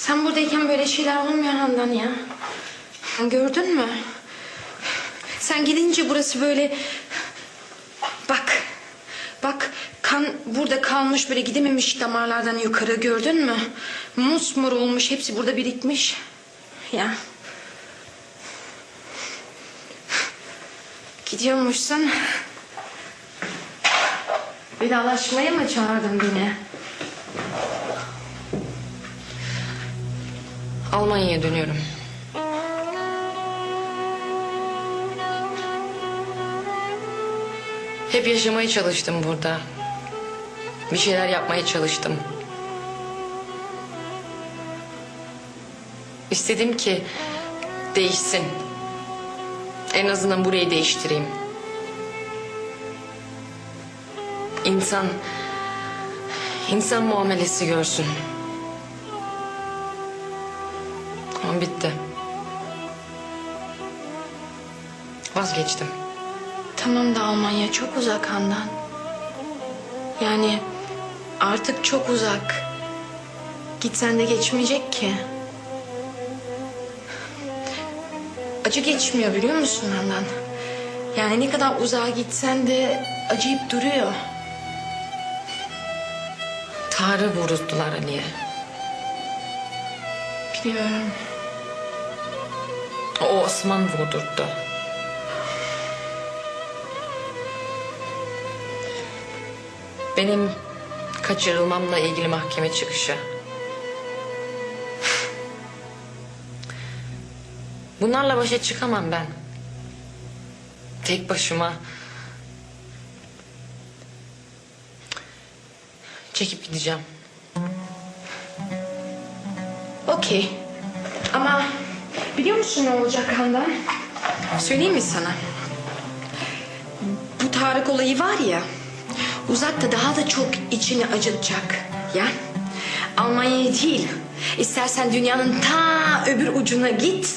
Sen buradayken böyle şeyler olmuyor Handan ya. Gördün mü? Sen gidince burası böyle... Bak. Bak kan burada kalmış böyle gidememiş damarlardan yukarı gördün mü? Musmur olmuş hepsi burada birikmiş. Ya. Gidiyormuşsun. Vedalaşmaya mı çağırdın beni? Almanya'ya dönüyorum. Hep yaşamaya çalıştım burada. Bir şeyler yapmaya çalıştım. İstedim ki değişsin. En azından burayı değiştireyim. İnsan insan muamelesi görsün. Ama bitti. Vazgeçtim. Tamam da Almanya çok uzak Handan. Yani artık çok uzak. Gitsen de geçmeyecek ki. Acı geçmiyor biliyor musun Handan? Yani ne kadar uzağa gitsen de acıyıp duruyor. Tarı vuruttular Ali'ye. Biliyorum. O Osman vurdurttu. Benim kaçırılmamla ilgili mahkeme çıkışı. Bunlarla başa çıkamam ben. Tek başıma. Çekip gideceğim. Okey. Ama biliyor musun ne olacak Handan? Söyleyeyim mi sana? Bu Tarık olayı var ya... ...uzakta daha da çok içini acıtacak. Ya Almanya'ya değil... ...istersen dünyanın ta öbür ucuna git...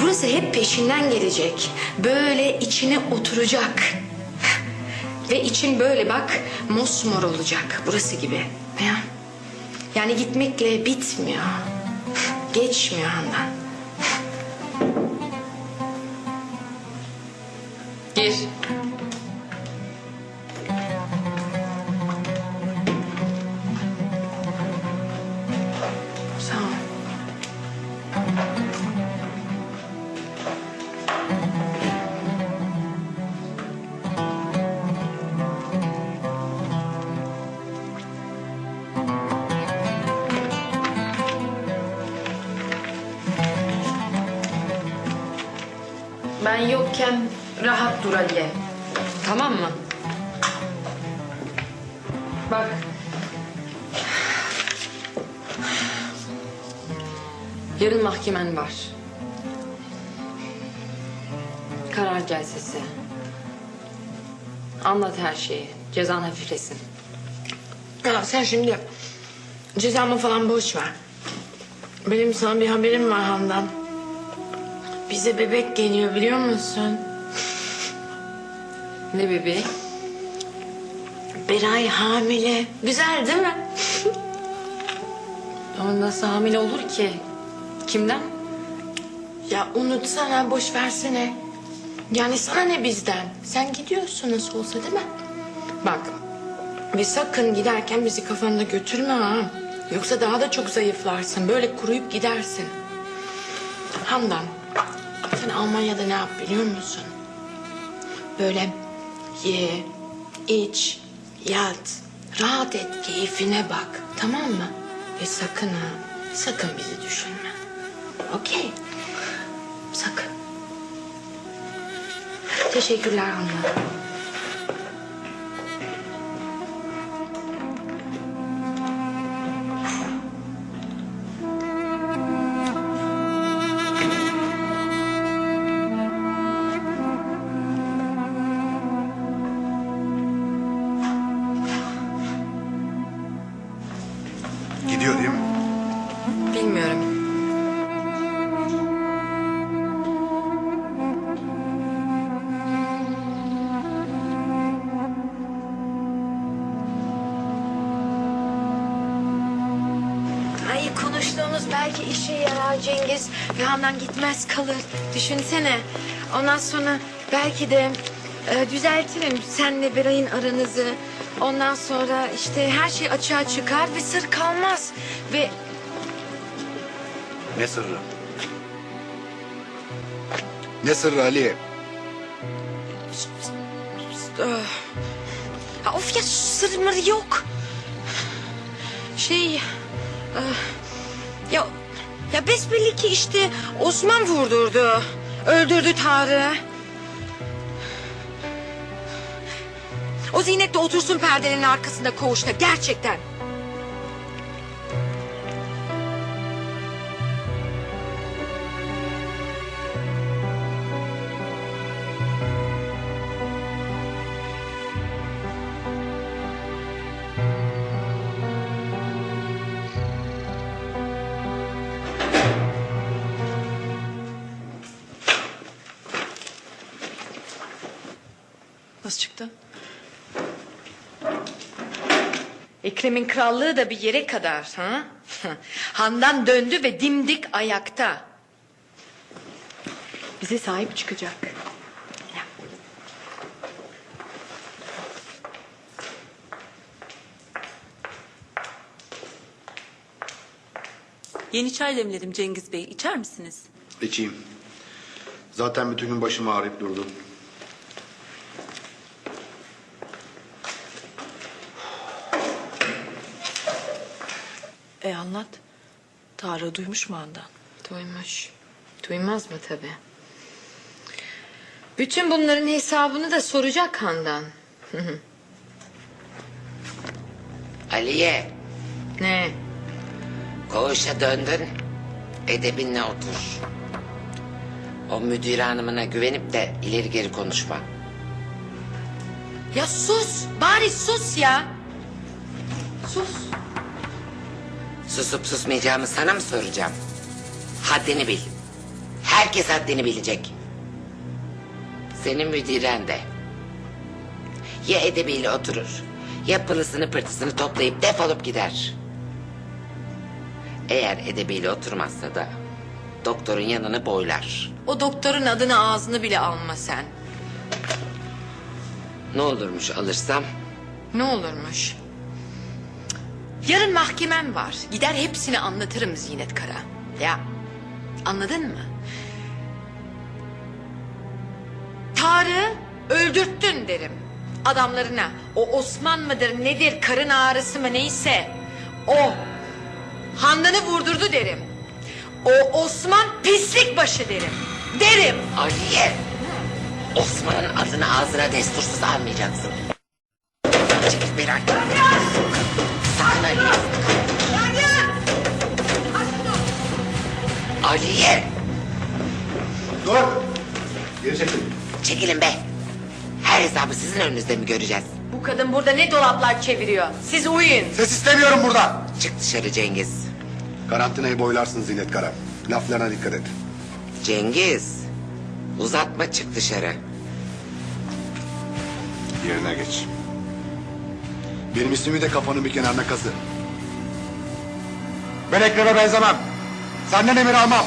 ...burası hep peşinden gelecek. Böyle içine oturacak. Ve için böyle bak mosmor olacak. Burası gibi. Ya. Yani gitmekle bitmiyor. Geçmiyor Handan. Ol. Ben yokken rahat dur Aliye. Tamam mı? Bak. Yarın mahkemen var. Karar celsesi. Anlat her şeyi. Cezan hafiflesin. Ya sen şimdi cezamı falan boş ver. Benim sana bir haberim var Handan. Bize bebek geliyor biliyor musun? Ne bebeği? Beray hamile. Güzel değil mi? Ama nasıl hamile olur ki? Kimden? Ya unutsana boş versene. Yani sana ne bizden? Sen gidiyorsun nasıl olsa değil mi? Bak ve sakın giderken bizi kafanda götürme ha. Yoksa daha da çok zayıflarsın. Böyle kuruyup gidersin. Handan sen Almanya'da ne yap biliyor musun? Böyle ye, iç, yat, rahat et, keyfine bak. Tamam mı? Ve sakın ha, sakın bizi düşünme. Okey. Sakın. Teşekkürler Handan. Belki işe yarar Cengiz. Ve Handan gitmez kalır. Düşünsene. Ondan sonra belki de e, düzeltirim senle Beray'ın aranızı. Ondan sonra işte her şey açığa çıkar ve sır kalmaz. Ve Ne sırrı? Ne sırrı Ali? Ha, of ya sır mır yok. Şey... e, ya ya besbelli ki işte Osman vurdurdu. Öldürdü Tarık'ı. O Zinet de otursun perdenin arkasında koğuşta gerçekten. Nasıl çıktı? Ekrem'in krallığı da bir yere kadar. Ha? Handan döndü ve dimdik ayakta. Bize sahip çıkacak. Yeni çay demledim Cengiz Bey. İçer misiniz? İçeyim. Zaten bütün gün başım ağrıyıp durdu. Anlat. Tarık duymuş mu andan? Duymuş. Duymaz mı tabii. Bütün bunların hesabını da soracak Handan. Aliye, Ne? koğuşa döndün. Edebinle otur. O müdür hanımına güvenip de ileri geri konuşma. Ya sus. Bari sus ya. Sus. Susup susmayacağımı sana mı soracağım? Haddini bil. Herkes haddini bilecek. Senin müdiren de. Ya edebiyle oturur, ya pılısını pırtısını toplayıp defolup gider. Eğer edebiyle oturmazsa da doktorun yanını boylar. O doktorun adını ağzını bile alma sen. Ne olurmuş alırsam? Ne olurmuş? Yarın mahkemem var. Gider hepsini anlatırım Zinet Kara. Ya anladın mı? Tarık'ı öldürttün derim. Adamlarına o Osman mıdır nedir karın ağrısı mı neyse o Handan'ı vurdurdu derim. O Osman pislik başı derim. Derim. Aliye! Osman'ın adını ağzına destursuz almayacaksın. Çekil beni Aliye. Aliye! Dur! Geri çekil. Çekilin be. Her hesabı sizin önünüzde mi göreceğiz? Bu kadın burada ne dolaplar çeviriyor. Siz uyuyun. Ses istemiyorum burada. Çık dışarı Cengiz. Karantinayı boylarsın Zinet Kara. Laflarına dikkat et. Cengiz. Uzatma çık dışarı. Yerine geç. Benim ismimi de kafanın bir kenarına kazı. Ben Ekrem'e benzemem. Senden emir almam.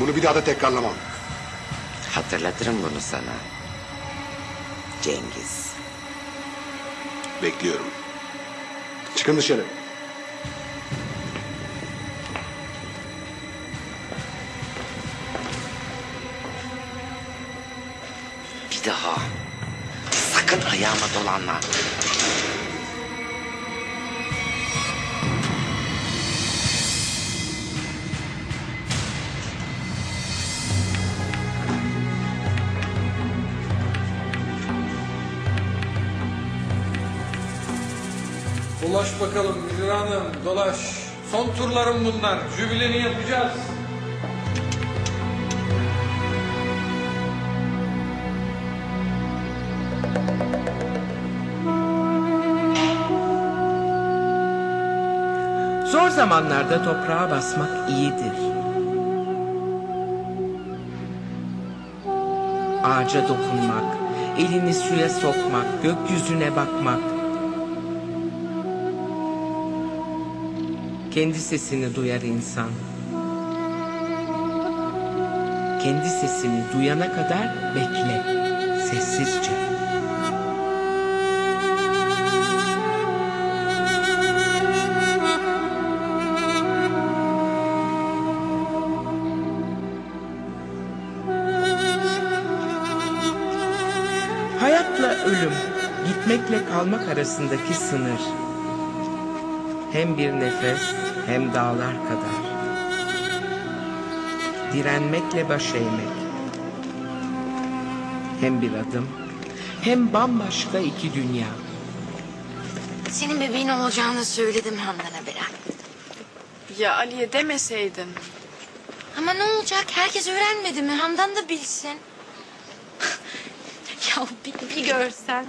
Bunu bir daha da tekrarlamam. Hatırlatırım bunu sana. Cengiz. Bekliyorum. Çıkın dışarı. Ayağıma dolanma. Dolaş bakalım Müdür Hanım, dolaş. Son turlarım bunlar. Jübileni yapacağız. Zor zamanlarda toprağa basmak iyidir. Ağaca dokunmak, elini suya sokmak, gökyüzüne bakmak. Kendi sesini duyar insan. Kendi sesini duyana kadar bekle. Sessizce. Gitmekle kalmak arasındaki sınır. Hem bir nefes hem dağlar kadar. Direnmekle baş eğmek. Hem bir adım hem bambaşka iki dünya. Senin bebeğin olacağını söyledim Handan'a Beren. Ya Ali'ye demeseydin. Ama ne olacak? Herkes öğrenmedi mi? Handan da bilsin. ya bir, bir görsen.